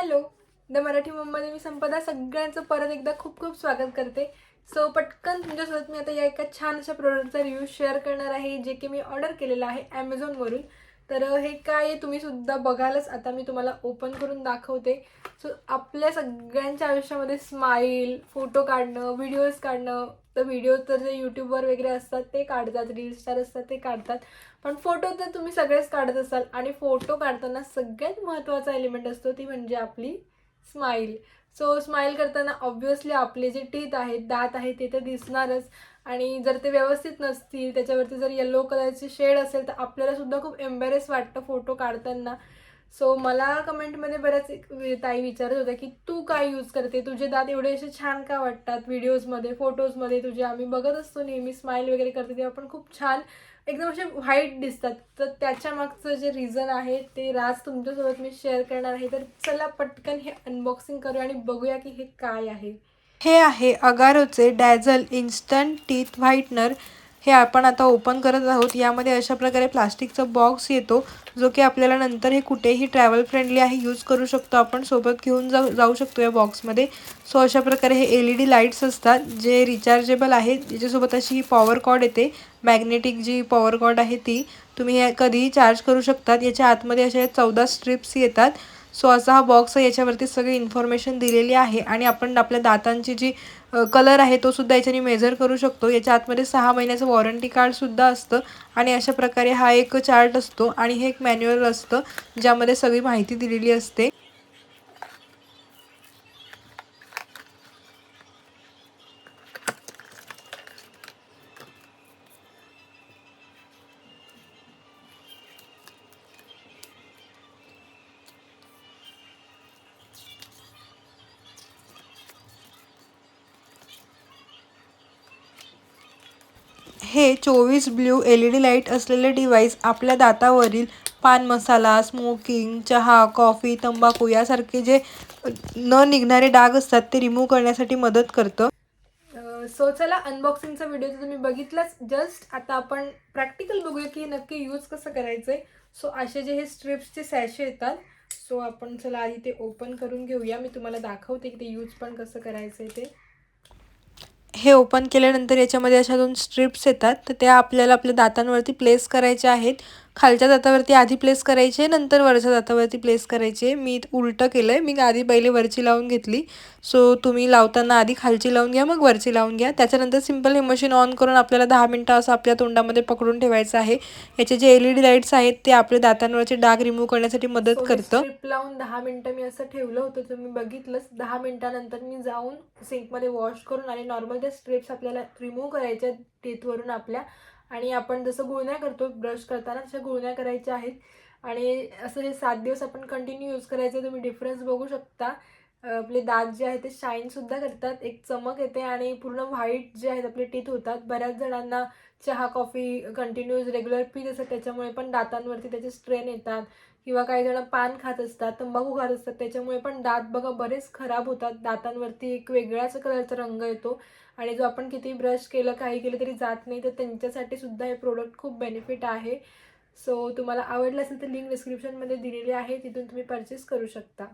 Hello. The Marathi मम्मीमध्ये मी संपदा सगळ्यांचं परत एकदा खूप खूप स्वागत करते. सो पटकन तुमच्यासोबत मी आता या एका छान अशा प्रोडक्टचा रिव्ह्यू शेअर करणार आहे जे की मी ऑर्डर केलेलं आहे ॲमेझॉनवरून तर हे काय आहे तुम्ही सुद्धा बघालच. आता मी तुम्हाला ओपन करून दाखवते. सो आपल्या सगळ्यांच्या आयुष्यामध्ये स्माईल फोटो काढणं व्हिडिओज काढणं तर व्हिडिओ तर जे यूट्यूबवर वगैरे असतात ते काढतात. रील स्टार असतात ते काढतात. पण फोटो तर तुम्ही सगळेच काढत असाल. आणि फोटो काढताना सगळ्यात महत्त्वाचा एलिमेंट असतो ती म्हणजे आपली स्माईल सो स्माईल करताना ऑब्व्हियसली आपले जे टीथ आहेत दात आहेत ते तर दिसणारच. आणि जर ते व्यवस्थित नसतील त्याच्यावरती जर येलो कलरची शेड असेल तर आपल्याला सुद्धा खूप एम्बॅरेस वाटतं फोटो काढताना. सो मला कमेंटमध्ये बऱ्याच एक ताई विचारत होत्या की तू काय यूज करते? तुझे दात एवढे असे छान का वाटतात व्हिडिओजमध्ये फोटोजमध्ये तुझे आम्ही बघत असतो नेहमी स्माईल वगैरे करते तेव्हा पण खूप छान एकदम असे व्हाईट दिसतात. तर त्याच्या मागचं जे रिझन आहे ते राज तुमच्यासोबत मी शेअर करणार आहे. तर चला पटकन हे अनबॉक्सिंग करूया आणि बघूया की हे काय आहे. हे आहे अगारोचे डॅझल इन्स्टंट टीथ व्हाईटनर. हे आपण आता ओपन करत आहोत. यामध्ये अशा प्रकारे प्लास्टिकचा बॉक्स येतो जो की आपल्याला नंतर हे कुठेही ट्रॅव्हल फ्रेंडली आहे यूज करू शकतो. आपण सोबत घेऊन जाऊ जाऊ शकतो या बॉक्समध्ये. सो अशा प्रकारे हे एल ई डी लाईट्स असतात जे रिचार्जेबल आहेत ज्याच्यासोबत अशी ही पॉवर कॉर्ड येते. मॅग्नेटिक जी पॉवर कॉर्ड आहे ती तुम्ही हे कधीही चार्ज करू शकतात. याच्या आतमध्ये अशा चौदा स्ट्रिप्स येतात. सो असा हा बॉक्स आहे याच्यावरती सगळी इन्फॉर्मेशन दिलेली आहे आणि आपण आपल्या दातांची जी कलर आहे तो सुद्धा याच्याने मेजर करू शकतो. याच्या आतमध्ये सहा महिन्याचं वॉरंटी कार्डसुद्धा असतं आणि अशा प्रकारे हा एक चार्ट असतो आणि हे एक मॅन्युअल असतं ज्यामध्ये सगळी माहिती दिलेली असते. हे चोवीस blue L E D light असलेले डिव्हाइस आपल्या दातावरील पान मसाला स्मोकिंग चहा कॉफी तंबाखू यासारखे जे न निघणारे डाग असतात ते रिमूव्ह करण्यासाठी मदत करतं. सो चला अनबॉक्सिंगचा व्हिडिओ तर तुम्ही बघितलाच. जस्ट आता आपण प्रॅक्टिकल बघूया की नक्की यूज कसं करायचं आहे सो असे जे हे स्ट्रिप्सचे सॅशे येतात सो आपण चला आधी ते ओपन करून घेऊया. मी तुम्हाला दाखवते की ते यूज पण कसं करायचं आहे ते. हे ओपन केल्यानंतर याच्यामध्ये अशा दोन स्ट्रिप्स येतात. तर त्या आपल्याला आपल्या दातांवरती प्लेस करायच्या आहेत. खालच्या दातावरती आधी प्लेस करायचे नंतर वरच्या दातावरती प्लेस करायचे. मी उलटं केलं आहे मी आधी पहिले वरची लावून घेतली. सो तुम्ही लावताना आधी खालची लावून घ्या मग वरची लावून घ्या. त्याच्यानंतर सिंपल हे मशीन ऑन करून आपल्याला दहा मिनटं असं आपल्या तोंडामध्ये पकडून ठेवायचं आहे. याचे J L E D lights आहेत ते आपल्या दातांवरचे डाग रिमूव्ह करण्यासाठी मदत करतं. लावून दहा मिनिटं मी असं ठेवलं होतं. तुम्ही बघितलंच दहा मिनिटानंतर मी जाऊन सिंकमध्ये वॉश करून आणि नॉर्मल त्या स्ट्रिप्स आपल्याला रिमूव्ह करायच्या टीथवरून आपल्या. आणि आपण जसं गुळण्या करतो ब्रश करताना तशा गुळण्या करायच्या आहेत. आणि असं हे सात दिवस आपण कंटिन्यू यूज करायचं तुम्ही डिफरन्स बघू शकता. आपले दात जे आहे ते शाईनसुद्धा करतात. एक चमक येते आणि पूर्ण व्हाईट जे आहेत आपले टीथ होतात. बऱ्याच जणांना चहा कॉफी कंटिन्यूज रेग्युलर पीत असतात. त्याच्यामुळे पण दातांवरती त्याचे स्ट्रेन येतात. किंवा काही जण पान खात असतात तंबाखू खात असतात. त्याच्यामुळे पण दात बघा बरेच खराब होतात. दातांवरती एक वेगळ्याच कलरचा रंग येतो. आणि जो आपण किती ब्रश केलं काही केलं तरी जात नाही. तर त्यांच्यासाठी सुद्धा हे प्रोडक्ट खूप बेनिफिट आहे. सो तुम्हाला आवडलं असेल तर लिंक डिस्क्रिप्शनमध्ये दिलेली आहे. तिथून तुम्ही परचेस करू शकता.